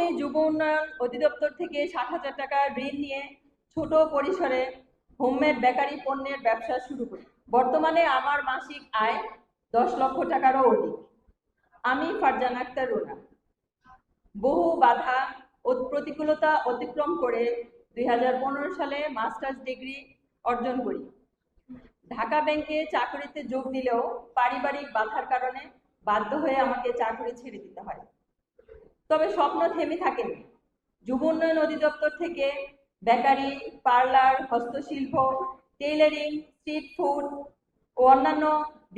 প্রথমে যুব উন্নয়ন অধিদপ্তর থেকে ষাট হাজার টাকা ঋণ নিয়ে ছোট পরিসরে হোমমেড বেকারি পণ্যের ব্যবসা শুরু করি। বর্তমানে আমার মাসিক আয় দশ লক্ষ টাকারও অধিক। আমি ফারজান আক্তার রুনা। বহু বাধা ও প্রতিকূলতা অতিক্রম করে দুই হাজার পনেরো সালে মাস্টার্স ডিগ্রি অর্জন করি। ঢাকা ব্যাংকে চাকরিতে যোগ দিলেও পারিবারিক বাধার কারণে বাধ্য হয়ে আমাকে চাকরি ছেড়ে দিতে হয়। তবে স্বপ্ন থেমে থাকেনি। যুব উন্নয়ন অধিদপ্তর থেকে বেকারি, পার্লার, হস্তশিল্প, টেইলারিং, স্ট্রিট ফুড ও অন্যান্য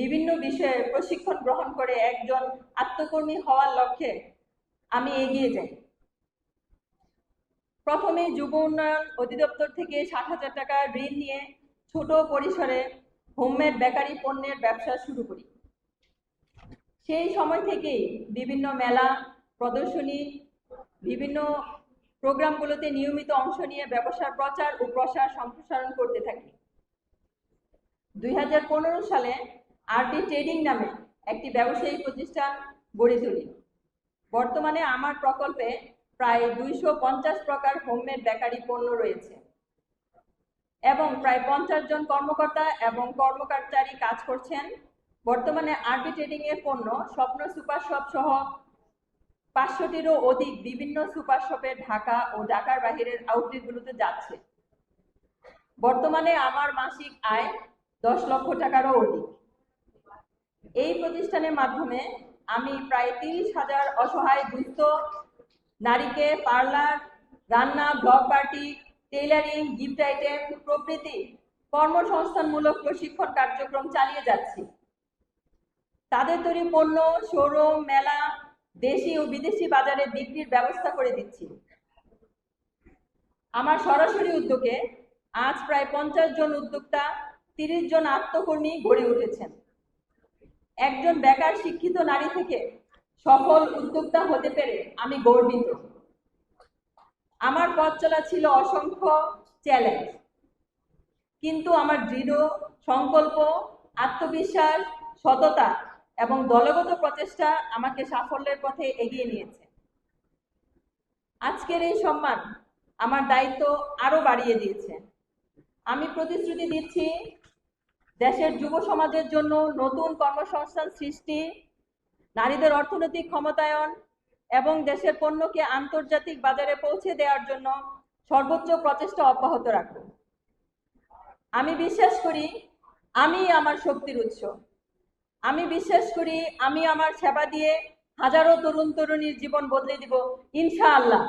বিভিন্ন বিষয়ে প্রশিক্ষণ গ্রহণ করে একজন আত্মকর্মী হওয়ার লক্ষ্যে আমি এগিয়ে যাই। প্রথমে যুব উন্নয়ন অধিদপ্তর থেকে ষাট হাজার টাকা ঋণ নিয়ে ছোট পরিসরে হোমমেড বেকারি পণ্যের ব্যবসা শুরু করি। সেই সময় থেকেই বিভিন্ন মেলা প্রদর্শনী, বিভিন্ন প্রোগ্রামগুলোতে নিয়মিত অংশ নিয়ে ব্যবসার প্রচার ও প্রসার সম্প্রসারণ করতে থাকি। দুই হাজার পনেরো সালে আরবি ট্রেডিং নামে একটি ব্যবসায়ী প্রতিষ্ঠান গড়ে তুলি। বর্তমানে আমার প্রকল্পে প্রায় দুইশো পঞ্চাশ প্রকার হোমমেড বেকারি পণ্য রয়েছে এবং প্রায় পঞ্চাশ জন কর্মকর্তা এবং কর্মকর্তারই কাজ করছেন। বর্তমানে আরবি ট্রেডিং এর পণ্য স্বপ্ন সুপার শপ সহ পাঁচশোটিরও অধিক বিভিন্ন সুপার শপে ঢাকা ও ঢাকার বাহিরের আউটলেটগুলোতে যাচ্ছে। বর্তমানে আমার মাসিক আয় দশ লক্ষ টাকারও অধিক। এই প্রতিষ্ঠানের মাধ্যমে আমি প্রায় তিরিশ হাজার অসহায় দুস্থ নারীকে পার্লার, রান্না, block party, tailoring, gift item, প্রভৃতি কর্মসংস্থানমূলক প্রশিক্ষণ কার্যক্রম চালিয়ে যাচ্ছি। তাদের তৈরি পণ্য, শোরুম, মেলা দেশি ও বিদেশি বাজারে বিক্রির ব্যবস্থা করে দিচ্ছি। আমার সরাসরি উদ্যোগে আজ প্রায় পঞ্চাশ জন উদ্যোক্তা, তিরিশ জন আত্মকর্মী গড়ে উঠেছেন। একজন বেকার শিক্ষিত নারী থেকে সফল উদ্যোক্তা হতে পেরে আমি গর্বিত। আমার পথ চলা ছিল অসংখ্য চ্যালেঞ্জ। কিন্তু আমার দৃঢ় সংকল্প, আত্মবিশ্বাস, সততা এবং দলগত প্রচেষ্টা আমাকে সাফল্যের পথে এগিয়ে নিয়েছে। আজকের এই সম্মান আমার দায়িত্ব আরও বাড়িয়ে দিয়েছে। আমি প্রতিশ্রুতি দিচ্ছি দেশের যুব সমাজের জন্য নতুন কর্মসংস্থান সৃষ্টি, নারীদের অর্থনৈতিক ক্ষমতায়ন এবং দেশের পণ্যকে আন্তর্জাতিক বাজারে পৌঁছে দেওয়ার জন্য সর্বোচ্চ প্রচেষ্টা অব্যাহত রাখব আমি বিশ্বাস করি আমি আমার শক্তির উৎস। আমি বিশ্বাস করি আমি আমার সেবা দিয়ে হাজারো তরুণ তরুণীর জীবন বদলে দিব ইনশাআল্লাহ।